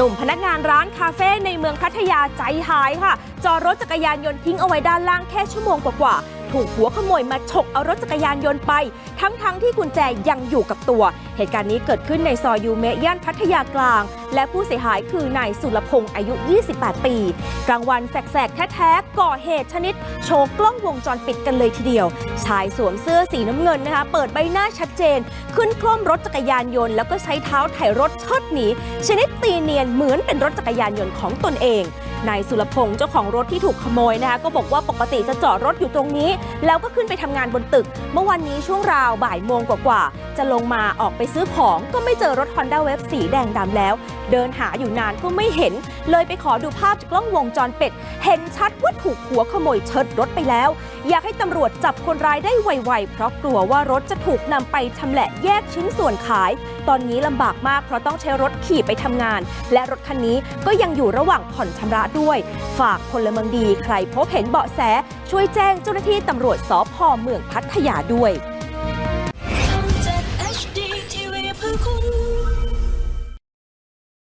หนุ่มพนักงานร้านคาเฟ่ในเมืองพัทยาใจหายค่ะ จอดรถจักรยานยนต์ทิ้งเอาไว้ด้านล่างแค่ชั่วโมงกว่าๆ ถูกหัวขโมยมาฉกเอารถจักรยานยนต์ไป ทั้งๆทที่กุญแจยังอยู่กับตัว เหตุการณ์นี้เกิดขึ้นในซอยยูเมะย่านพัทยากลาง และผู้เสียหายคือนายสุรพงศ์อายุ 28 ปี กลางวันแสกๆแท้ๆก่อเหตุชนิด โชว์กล้องวงจรปิดกันเลยทีเดียว ชายสวมเสื้อสีน้ำเงินนะคะ เปิดใบหน้าชัดเจน ขึ้นคล่อมรถจักรยานยนต์แล้วก็ใช้เท้าไถ่รถเชิดหนีชนิดตีเนียนเหมือนเป็นรถจักรยานยนต์ของตนเอง นายสุรพงศ์เจ้าของรถที่ถูกขโมยนะคะก็บอกว่าปกติจะจอดรถอยู่ตรงนี้ แล้วก็ขึ้นไปทำงานบนตึก เมื่อวันนี้ช่วงราวบ่ายโมงกว่าๆจะลงมาออกไปซื้อของก็ไม่เจอรถ Honda w e b สีแดงดำแล้ว เดินหาอยู่นานก็ไม่เห็น เลยไปขอดูภาพจากกล้องวงจรปิดเห็นชัดว่าถูกหัวขโมยเชิดรถไปแล้ว อยากให้ตำรวจจับคนร้ายได้ไวๆ เพราะกลัวว่ารถจะถูกนำไปชำแหละแยกชิ้นส่วนขาย ตอนนี้ลำบากมากเพราะต้องใช้รถขี่ไปทำงาน และรถคันนี้ก็ยังอยู่ระหว่างผ่อนชำระด้วย ฝากพลเมืองดี ใครพบเห็นเบาะแส ช่วยแจ้งเจ้าหน้าที่ตำรวจสพเมืองพัทยาด้วย